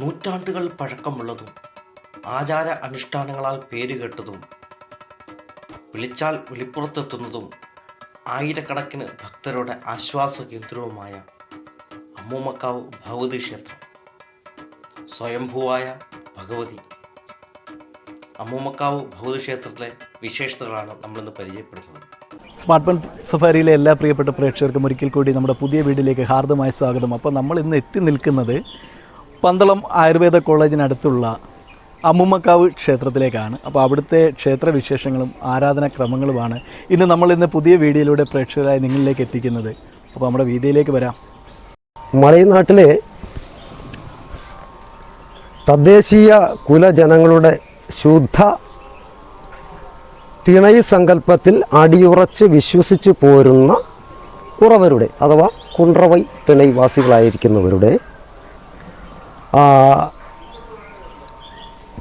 നൂറ്റാണ്ടുകൾ പഴക്കമുള്ളതും ആചാര അനുഷ്ഠാനങ്ങളാൽ പേരുകേട്ടതും വിളിച്ചാൽ വെളിപ്പുറത്തെത്തുന്നതും ആയിരക്കണക്കിന് ഭക്തരുടെ ആശ്വാസ കേന്ദ്രവുമായ അമ്മൂമ്മക്കാവ് ഭഗവതി ക്ഷേത്രം സ്വയംഭൂവായ ഭഗവതി. അമ്മൂമ്മക്കാവ് ഭഗവതി ക്ഷേത്രത്തിലെ വിശേഷതകളാണ് നമ്മളിന്ന് പരിചയപ്പെടുന്നത്. സ്മാർട്ട് ഫോൺ സഫാരിയിലെ എല്ലാ പ്രിയപ്പെട്ട പ്രേക്ഷകർക്കും ഒരിക്കൽ കൂടി നമ്മുടെ പുതിയ വീട്ടിലേക്ക് ഹാർദമായ സ്വാഗതം. അപ്പോൾ നമ്മൾ ഇന്ന് എത്തി നിൽക്കുന്നത് പന്തളം ആയുർവേദ കോളേജിനടുത്തുള്ള അമ്മുമ്മക്കാവ് ക്ഷേത്രത്തിലേക്കാണ്. അപ്പോൾ അവിടുത്തെ ക്ഷേത്ര വിശേഷങ്ങളും ആരാധനാക്രമങ്ങളുമാണ് ഇന്ന് നമ്മൾ ഇന്ന് പുതിയ വീഡിയോയിലൂടെ പ്രേക്ഷകരായി നിങ്ങളിലേക്ക് എത്തിക്കുന്നത്. അപ്പോൾ നമ്മുടെ വീഡിയോയിലേക്ക് വരാം. മലയനാട്ടിലെ തദ്ദേശീയ കുലജനങ്ങളുടെ ശുദ്ധ തിണൈ സങ്കല്പത്തിൽ അടിയുറച്ച് വിശ്വസിച്ചു പോരുന്ന കുറവരുടെ അഥവാ കുണ്ട്രവൈ തിണൈവാസികളായിരിക്കുന്നവരുടെ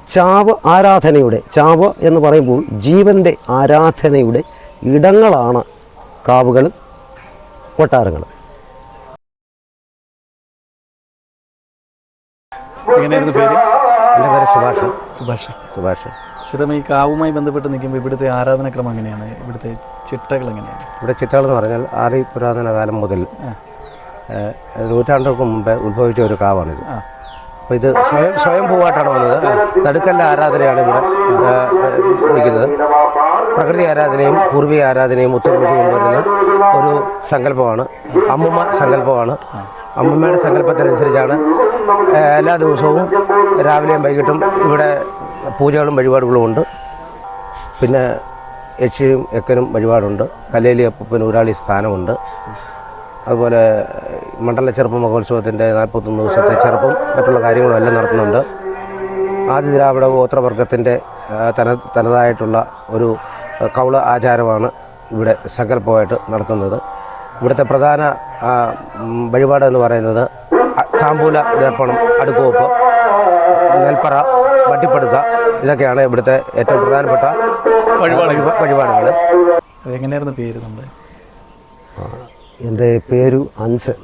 ചാവ് ആരാധനയുടെ ചാവ് എന്ന് പറയുമ്പോൾ ജീവന്റെ ആരാധനയുടെ ഇടങ്ങളാണ് കാവുകളും കൊട്ടാരങ്ങളും. എങ്ങനെയായിരുന്നു പേര്? എന്റെ പേര് സുഭാഷ്. സുഭാഷ്. സുഭാഷ്. സ്ഥിരം ഈ കാവുമായി ബന്ധപ്പെട്ട് നിൽക്കുമ്പോൾ ഇവിടുത്തെ ആരാധനക്രമം എങ്ങനെയാണ്? ഇവിടുത്തെ ചിട്ടകൾ എങ്ങനെയാണ്? ഇവിടെ ചിട്ടകൾ എന്ന് പറഞ്ഞാൽ ആദ്യ പുരാതന കാലം മുതൽ നൂറ്റാണ്ടുകൾക്ക് മുമ്പേ ഉത്ഭവിച്ച ഒരു കാവാണിത്. അപ്പോൾ ഇത് സ്വയം സ്വയംഭൂവായിട്ടാണ് വന്നത്. നടുക്കല്ല ആരാധനയാണ് ഇവിടെ വിളിക്കുന്നത്. പ്രകൃതി ആരാധനയും പൂർവിക ആരാധനയും ഒത്തൊരുമിച്ച് കൊണ്ടുവരുന്ന ഒരു സങ്കല്പമാണ്. അമ്മമ്മ സങ്കല്പമാണ്. അമ്മമ്മയുടെ സങ്കല്പത്തിനനുസരിച്ചാണ് എല്ലാ ദിവസവും രാവിലെയും വൈകിട്ടും ഇവിടെ പൂജകളും വഴിപാടുകളും ഉണ്ട്. പിന്നെ യക്ഷിയും എക്കനും വഴിപാടുണ്ട്. കല്ലേലി അപ്പൂപ്പന് ഊരാളി സ്ഥാനമുണ്ട്. അതുപോലെ മണ്ഡല ചെറുപ്പ മഹോത്സവത്തിന്റെ നാൽപ്പത്തൊന്ന് ദിവസത്തെ ചെറുപ്പം മറ്റുള്ള കാര്യങ്ങളും എല്ലാം നടത്തുന്നുണ്ട്. ആദ്യ ദ്രാവിഡ ഗോത്രവർഗത്തിന്റെ തന തനതായിട്ടുള്ള ഒരു കൗള ആചാരമാണ് ഇവിടെ സങ്കല്പമായിട്ട് നടത്തുന്നത്. ഇവിടുത്തെ പ്രധാന വഴിപാട് എന്ന് പറയുന്നത് താമ്പൂല ദർപ്പണം അടുക്കുവപ്പ് നെൽപ്പറ വട്ടിപ്പടുക്ക ഇതൊക്കെയാണ് ഇവിടുത്തെ ഏറ്റവും പ്രധാനപ്പെട്ട വഴിപാ- വഴിപാടുകൾ എങ്ങനെയായിരുന്നു പേര് നമ്മുടെ? എന്റെ പേരു അഞ്ചൽ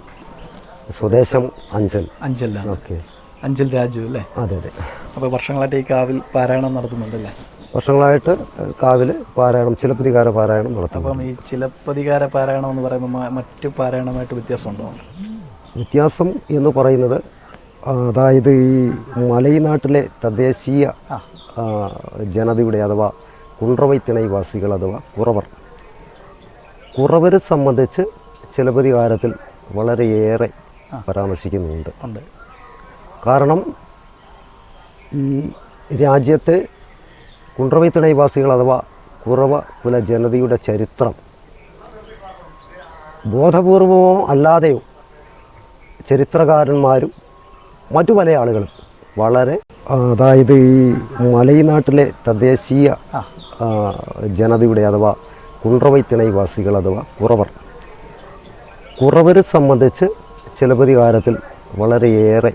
സ്വദേശം അഞ്ചൽ. അഞ്ചലാണ് ഓക്കെ. അഞ്ചൽ രാജു അല്ലേ? അതെ അതെ. അപ്പോൾ വർഷങ്ങളായിട്ട് ഈ കാവിൽ പാരായണം നടത്തുന്നുണ്ടല്ലേ? വർഷങ്ങളായിട്ട് കാവിൽ പാരായണം ചിലപ്പതികാര പാരായണം നടത്തും അപ്പം ഈ ചിലപ്പതികാര പാരായണം എന്ന് പറയുമ്പോൾ മറ്റു പാരായണമായിട്ട് വ്യത്യാസമുണ്ടോ? വ്യത്യാസം എന്ന് പറയുന്നത് അതായത് ഈ മലയനാട്ടിലെ തദ്ദേശീയ ജനതയുടെ അഥവാ കുണ്ട്രവൈത്തിണൈവാസികൾ അഥവാ കുറവർ. കുറവരെ സംബന്ധിച്ച് ചിലപ്പതികാരത്തിൽ വളരെയേറെ പരാമർശിക്കുന്നുണ്ട്. കാരണം ഈ രാജ്യത്തെ കുണ്ട്രവൈത്തിണൈവാസികൾ അഥവാ കുറവ കുല ജനതയുടെ ചരിത്രം ബോധപൂർവമോ അല്ലാതെയോ ചരിത്രകാരന്മാരും മറ്റു പല ആളുകളും വളരെ അതായത് ഈ മലയനാട്ടിലെ തദ്ദേശീയ ജനതയുടെ അഥവാ കുണ്ട്രവൈത്തിണൈവാസികൾ അഥവാ കുറവർ. കുറവരെ സംബന്ധിച്ച് ചിലപ്പതികാരത്തിൽ വളരെയേറെ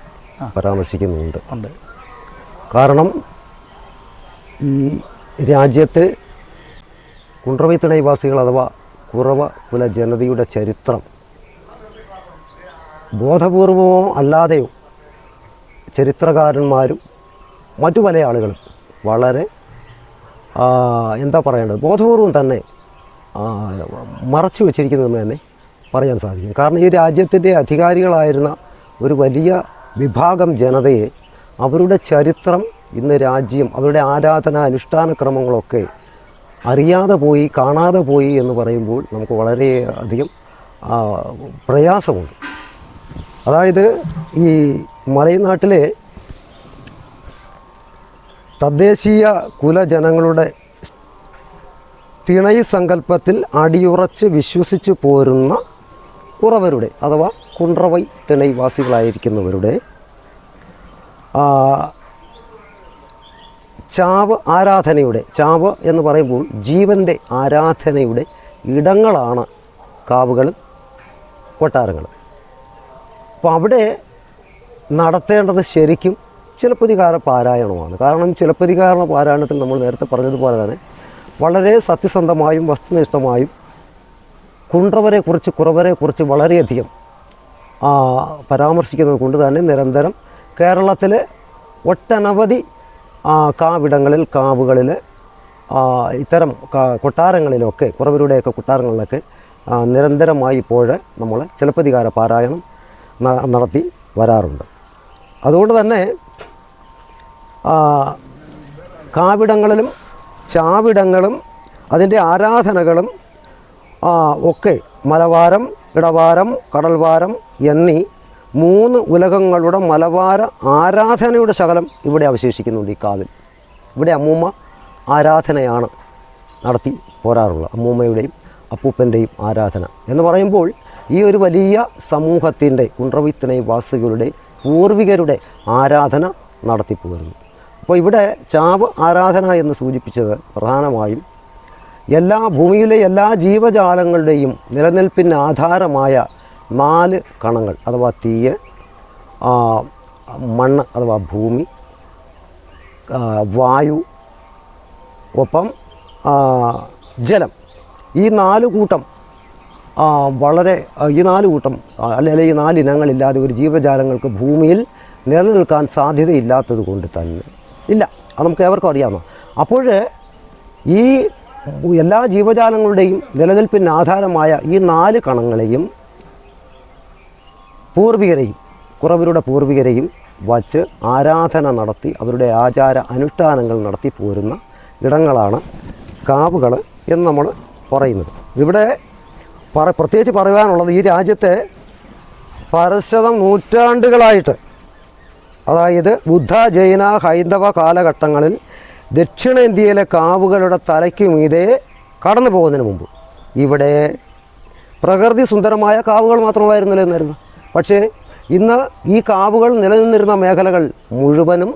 പരാമർശിക്കുന്നുണ്ട്. കാരണം ഈ രാജ്യത്തെ കുണ്ട്രവൈത്തിണൈവാസികൾ അഥവാ കുറവ കുല ജനതയുടെ ചരിത്രം ബോധപൂർവമോ അല്ലാതെയോ ചരിത്രകാരന്മാരും മറ്റു പല ആളുകളും വളരെ എന്താ പറയേണ്ടത്? ബോധപൂർവം തന്നെ മറച്ചു വച്ചിരിക്കുന്നതെന്ന് തന്നെ പറയാൻ സാധിക്കും. കാരണം ഈ രാജ്യത്തിന്റെ അധികാരികളായിരുന്ന ഒരു വലിയ വിഭാഗം ജനതയെ അവരുടെ ചരിത്രം ഇന്ന് രാജ്യം അവരുടെ ആരാധന അനുഷ്ഠാന ക്രമങ്ങളൊക്കെ അറിയാതെ പോയി കാണാതെ പോയി എന്ന് പറയുമ്പോൾ നമുക്ക് വളരെ അധികം പ്രയാസമുണ്ട്. അതായത് ഈ മലയനാട്ടിലെ തദ്ദേശീയ കുലജനങ്ങളുടെ തിണൈ സങ്കല്പത്തിൽ അടിയുറച്ച് വിശ്വസിച്ചു പോരുന്ന കുറവരുടെ അഥവാ കുണ്ട്രവൈ തിണൈവാസികളായിരിക്കുന്നവരുടെ ചാവ് ആരാധനയുടെ ചാവ് എന്ന് പറയുമ്പോൾ ജീവന്റെ ആരാധനയുടെ ഇടങ്ങളാണ് കാവുകളും കൊട്ടാരങ്ങളും അപ്പോൾ അവിടെ നടത്തേണ്ടത് ശരിക്കും ചിലപ്പതികാര പാരായണമാണ്. കാരണം ചിലപ്പതികാരണ പാരായണത്തിൽ നമ്മൾ നേരത്തെ പറഞ്ഞതുപോലെ തന്നെ വളരെ സത്യസന്ധമായും വസ്തുനിഷ്ഠമായും കുണ്ട്രവരെക്കുറിച്ച് കുറവരെക്കുറിച്ച് വളരെയധികം ആ, പരാമർശിക്കുന്നത് കൊണ്ട് തന്നെ നിരന്തരം കേരളത്തിലെ ഒട്ടനവധി കാവിടങ്ങളിൽ കാവുകളിൽ ഇത്തരം കൊട്ടാരങ്ങളിലൊക്കെ കുറവരുടെയൊക്കെ കൊട്ടാരങ്ങളിലൊക്കെ നിരന്തരമായി ഇപ്പോൾ നമ്മൾ ചിലപ്പതികാര പാരായണം നടത്തി വരാറുണ്ട്. അതുകൊണ്ട് തന്നെ കാവിടങ്ങളിലും ചാവിടങ്ങളും അതിന്റെ ആരാധനകളും ഒക്കെ. മലവാരം ഇടവാരം കടൽവാരം എന്നീ മൂന്ന് ഉലകങ്ങളുടെ മലവാര ആരാധനയുടെ ശകലം ഇവിടെ അവശേഷിക്കുന്നുണ്ട് ഈ കാവിൽ. ഇവിടെ അമ്മൂമ്മ ആരാധനയാണ് നടത്തി പോരാറുള്ളത്. അമ്മൂമ്മയുടെയും അപ്പൂപ്പന്റെയും ആരാധന. എന്ന് പറയുമ്പോൾ ഈ ഒരു വലിയ സമൂഹത്തിന്റെ കുണ്ടവിത്തിനെ വാസികളുടെ പൂർവികരുടെ ആരാധന നടത്തിപ്പോരുന്നു അപ്പോൾ ഇവിടെ ചാവ് ആരാധന എന്ന് സൂചിപ്പിച്ചത് പ്രധാനമായും എല്ലാ ഭൂമിയിലെ എല്ലാ ജീവജാലങ്ങളുടെയും നിലനിൽപ്പിന് ആധാരമായ നാല് കണങ്ങൾ അഥവാ തീയ് മണ്ണ് അഥവാ ഭൂമി വായു ഒപ്പം ജലം. ഈ നാല് കൂട്ടം വളരെ ഈ നാല് കൂട്ടം അല്ലെങ്കിൽ ഈ നാല് ഇനങ്ങളില്ലാതെ ഒരു ജീവജാലങ്ങൾക്ക് ഭൂമിയിൽ നിലനിൽക്കാൻ സാധ്യതയില്ലാത്തത് കൊണ്ട് തന്നെ ഇല്ല. അത് നമുക്ക് ഏവർക്കും അറിയാമോ അപ്പോൾ ഈ എല്ലാ ജീവജാലങ്ങളുടെയും നിലനിൽപ്പിന് ആധാരമായ ഈ നാല് കണങ്ങളെയും പൂർവികരെയും കുറവരുടെ പൂർവികരെയും വച്ച് ആരാധന നടത്തി അവരുടെ ആചാര അനുഷ്ഠാനങ്ങൾ നടത്തി പോരുന്ന ഇടങ്ങളാണ് കാവുകൾ എന്ന് നമ്മൾ പറയുന്നത്. ഇവിടെ പറ പ്രത്യേകിച്ച് പറയാനുള്ളത് ഈ രാജ്യത്തെ പരശതം നൂറ്റാണ്ടുകളായിട്ട് അതായത് ബുദ്ധ ജൈന ഹൈന്ദവ കാലഘട്ടങ്ങളിൽ ദക്ഷിണേന്ത്യയിലെ കാവുകളുടെ തലയ്ക്ക് മീതെ കടന്നു പോകുന്നതിന് മുമ്പ്. ഇവിടെ പ്രകൃതി സുന്ദരമായ കാവുകൾ മാത്രമായിരുന്നു നിലനിന്നിരുന്നത് പക്ഷേ ഇന്ന് ഈ കാവുകൾ നിലനിന്നിരുന്ന മേഖലകൾ മുഴുവനും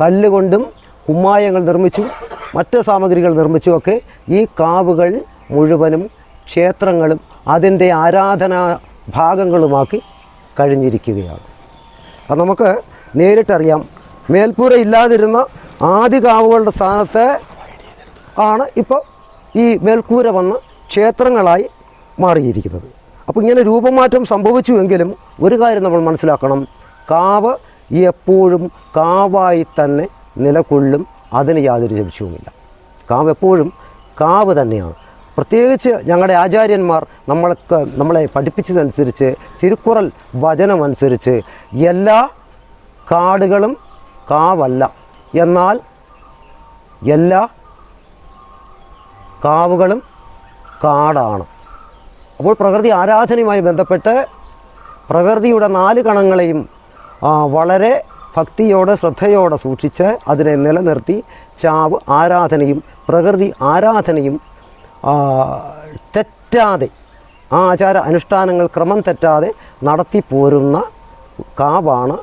കല്ലുകൊണ്ടും കുമ്മായങ്ങൾ നിർമ്മിച്ചും മറ്റ് സാമഗ്രികൾ നിർമ്മിച്ചുമൊക്കെ ഈ കാവുകൾ മുഴുവനും ക്ഷേത്രങ്ങളും അതിന്റെ ആരാധനാ ഭാഗങ്ങളുമാക്കി കഴിഞ്ഞിരിക്കുകയാണ്. അത് നമുക്ക് നേരിട്ടറിയാം മേൽപ്പൂര ഇല്ലാതിരുന്ന ആദ്യ കാവുകളുടെ സ്ഥാനത്ത് ആണ് ഇപ്പോൾ ഈ മേൽക്കൂര വന്ന് ക്ഷേത്രങ്ങളായി മാറിയിരിക്കുന്നത്. അപ്പോൾ ഇങ്ങനെ രൂപമാറ്റം സംഭവിച്ചുവെങ്കിലും ഒരു കാര്യം നമ്മൾ മനസ്സിലാക്കണം. കാവ് എപ്പോഴും കാവായി തന്നെ നിലകൊള്ളും അതിന് യാതൊരു സംശയവുമില്ല കാവ് എപ്പോഴും കാവ് തന്നെയാണ്. പ്രത്യേകിച്ച് ഞങ്ങളുടെ ആചാര്യന്മാർ നമ്മൾക്ക് നമ്മളെ പഠിപ്പിച്ചതനുസരിച്ച് തിരുക്കുറൽ വചനമനുസരിച്ച് എല്ലാ കാടുകളും കാവല്ല. എന്നാൽ എല്ലാ കാവുകളും കാടാണ്. അപ്പോൾ പ്രകൃതി ആരാധനയുമായി ബന്ധപ്പെട്ട് പ്രകൃതിയുടെ നാല് കണങ്ങളെയും വളരെ ഭക്തിയോടെ ശ്രദ്ധയോടെ സൂക്ഷിച്ച് അതിനെ നിലനിർത്തി ചാവ് ആരാധനയും പ്രകൃതി ആരാധനയും തെറ്റാതെ ആ ആചാര അനുഷ്ഠാനങ്ങൾ ക്രമം തെറ്റാതെ നടത്തി പോരുന്ന കാവാണ്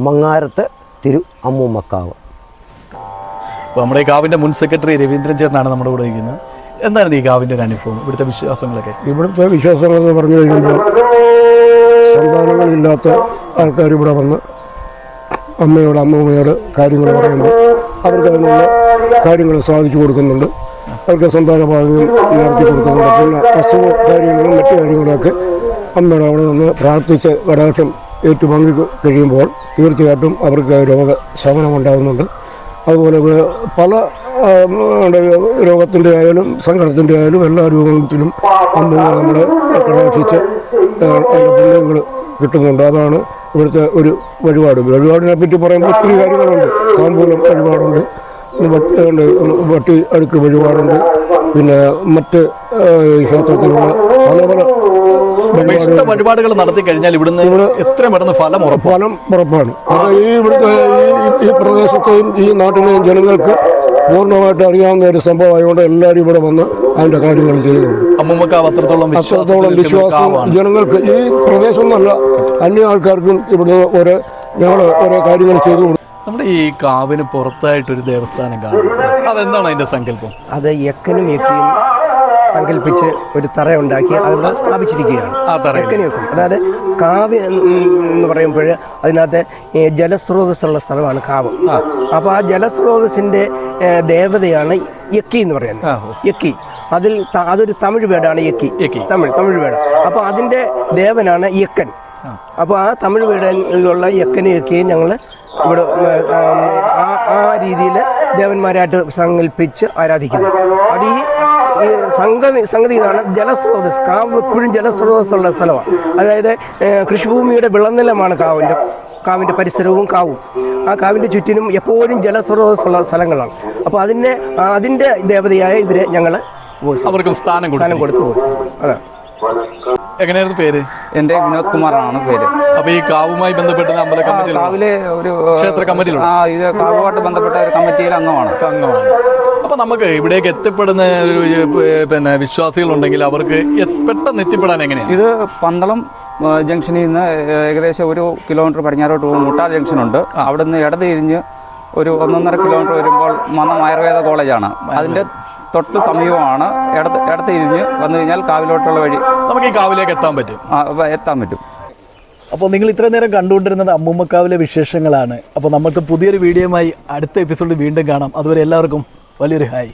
മങ്ങാരത്ത് തിരു അമ്മൂമ്മക്കാവ്. അപ്പോൾ നമ്മുടെ ഈ കാവിന്റെ മുൻ സെക്രട്ടറി രവീന്ദ്രൻ ചേട്ടനാണ് നമ്മുടെ കൂടെ ഇരിക്കുന്നത് എന്താണ് ഈ കാവിന്റെ ഒരു അനുഭവം? ഇവിടുത്തെ വിശ്വാസങ്ങളൊക്കെ? ഇവിടുത്തെ വിശ്വാസങ്ങളെന്ന് പറഞ്ഞു കഴിയുമ്പോൾ സന്താനങ്ങളില്ലാത്ത ആൾക്കാർ ഇവിടെ വന്ന് അമ്മയോട് അമ്മൂമ്മയോട് കാര്യങ്ങൾ പറയുമ്പോൾ അവർക്ക് അതിനുള്ള കാര്യങ്ങൾ സാധിച്ചു കൊടുക്കുന്നുണ്ട്. അവർക്ക് സന്താന ഭാഗ്യം നടത്തി കൊടുക്കുന്നുണ്ട്. പിന്നെ അസുഖ കാര്യങ്ങളും മറ്റു കാര്യങ്ങളൊക്കെ അമ്മയോട് അവിടെ നിന്ന് പ്രാർത്ഥിച്ച് കടാക്ഷം ഏറ്റുവാങ്ങി കഴിയുമ്പോൾ തീർച്ചയായിട്ടും അവർക്ക് രോഗ ശമനം ഉണ്ടാകുന്നുണ്ട് അതുപോലെ പല രോഗത്തിന്റെ ആയാലും സങ്കടത്തിന്റെ ആയാലും എല്ലാ രോഗത്തിലും അമ്മ നമ്മളെ കടാക്ഷിച്ച് അതിന്റെ പുണ്യങ്ങൾ കിട്ടുന്നുണ്ട്. അതാണ് ഇവിടുത്തെ ഒരു വഴിപാട്. വഴിപാടിനെ പറ്റി പറയുമ്പോൾ ഒത്തിരി കാര്യങ്ങളുണ്ട്. താൻപൂലം വഴിപാടുണ്ട്. വട്ടി അടുക്ക് വഴിപാടുണ്ട്. പിന്നെ മറ്റ് ക്ഷേത്രത്തിലുള്ള പല പല ഇഷ്ട വഴിപാടുകൾ നടത്തി കഴിഞ്ഞാൽ ഇവിടുന്ന് എത്ര പെട്ടെന്ന് ഫലം ഫലം ഉറപ്പാണ്. അത് ഈ ഇവിടുത്തെ ഈ- പ്രദേശത്തെയും ഈ നാട്ടിലെയും ജനങ്ങൾക്ക് പൂർണമായിട്ട് അറിയാവുന്ന ഒരു സംഭവം ആയതുകൊണ്ട് എല്ലാവരും ഇവിടെ വന്ന് അതിന്റെ കാര്യങ്ങൾ ചെയ്യുന്നുണ്ട് അത്രത്തോളം വിശ്വാസം ജനങ്ങൾക്ക് ഈ പ്രദേശം എന്നല്ല അന്യ ആൾക്കാർക്കും ഇവിടെ ഓരോ ഞങ്ങൾ ഓരോ കാര്യങ്ങൾ ചെയ്തു കൊടുക്കും നമ്മുടെ ഈ കാവിന് പുറത്തായിട്ടൊരു ദേവസ്ഥാനം കാണും. അതെന്താണ് അതിന്റെ സങ്കല്പം? അത് യക്കനും യക്കിയും സങ്കല്പിച്ച് ഒരു തറ ഉണ്ടാക്കി അതിവിടെ സ്ഥാപിച്ചിരിക്കുകയാണ്. തറയിൽ. അതായത് കാവ് എന്ന് പറയുമ്പോൾ അതിനകത്ത് ജലസ്രോതസ്സുള്ള സ്ഥലമാണ് കാവ്. അപ്പോൾ ആ ജലസ്രോതസ്സിന്റെ ദേവതയാണ് യക്കി എന്ന് പറയുന്നത്. യക്കി. അതിൽ അതൊരു തമിഴ് വേടാണ് യക്കി. തമിഴ് തമിഴ് വേട അപ്പോൾ അതിന്റെ ദേവനാണ് യക്കൻ. അപ്പോൾ ആ തമിഴ് വീടനിലുള്ള യക്കനെ യക്കിയെ ഞങ്ങൾ ഇവിടെ ആ ആ രീതിയിൽ ദേവന്മാരായിട്ട് സങ്കല്പിച്ച് ആരാധിക്കുന്നു. അത് ഈ ഈ സംഗതി സംഗതി ഇതാണ് ജലസ്രോതസ്. കാവ് എപ്പോഴും ജലസ്രോതസ്സുള്ള സ്ഥലമാണ് അതായത് കൃഷിഭൂമിയുടെ വിളനിലമാണ് കാവിന്റെ കാവിന്റെ പരിസരവും കാവും. ആ കാവിന്റെ ചുറ്റിനും എപ്പോഴും ജലസ്രോതസ്സുള്ള സ്ഥലങ്ങളാണ്. അപ്പോൾ അതിന്റെ അതിന്റെ ദേവതയായ ഇവരെ ഞങ്ങൾ അവർക്കും സ്ഥാനം സ്ഥാനം കൊടുത്ത് പോയി അതാണ് എങ്ങനെയായിരുന്നു പേര്? എന്റെ വിനോദ് കുമാറാണ് പേര്. അപ്പൊ ഈ കാവുമായി ബന്ധപ്പെട്ട അമ്പല കമ്മിറ്റിയിൽ കാവിലെ ഒരു ക്ഷേത്ര കമ്മിറ്റി ആ ഇത് കാവുമായിട്ട് ബന്ധപ്പെട്ട ഒരു കമ്മിറ്റിയിൽ അംഗമാണ്. അംഗമാണ് അപ്പൊ നമുക്ക് ഇവിടേക്ക് എത്തിപ്പെടുന്ന ഒരു വിശ്വാസികൾ പിന്നെ വിശ്വാസികളുണ്ടെങ്കിൽ അവർക്ക് പെട്ടെന്ന് എത്തിപ്പെടാൻ എങ്ങനെയാണ് ഇത് പന്തളം ജംഗ്ഷനിൽ നിന്ന് ഏകദേശം ഒരു കിലോമീറ്റർ പടിഞ്ഞാറോട്ട് പോകും മുട്ടാർ ജംഗ്ഷനുണ്ട്. അവിടെ നിന്ന് ഇടത് തിരിഞ്ഞ് ഒരു ഒന്നൊന്നര കിലോമീറ്റർ വരുമ്പോൾ മന്നം ആയുർവേദ കോളേജാണ്. അതിന്റെ തൊട്ട് സമീപമാണ്. ഇടത്ത് ഇടത്ത് തിരിഞ്ഞ് വന്നു കഴിഞ്ഞാൽ കാവിലോട്ടുള്ള വഴി നമുക്ക് ഈ കാവിലേക്ക് എത്താൻ പറ്റും. ആ, എത്താൻ പറ്റും. അപ്പോൾ നിങ്ങൾ ഇത്ര നേരം കണ്ടുകൊണ്ടിരുന്നത് അമ്മൂമ്മക്കാവിലെ വിശേഷങ്ങളാണ്. അപ്പോൾ നമുക്ക് പുതിയൊരു വീഡിയോയുമായി അടുത്ത എപ്പിസോഡിൽ വീണ്ടും കാണാം. അതുവരെ എല്ലാവർക്കും वाली रिहाई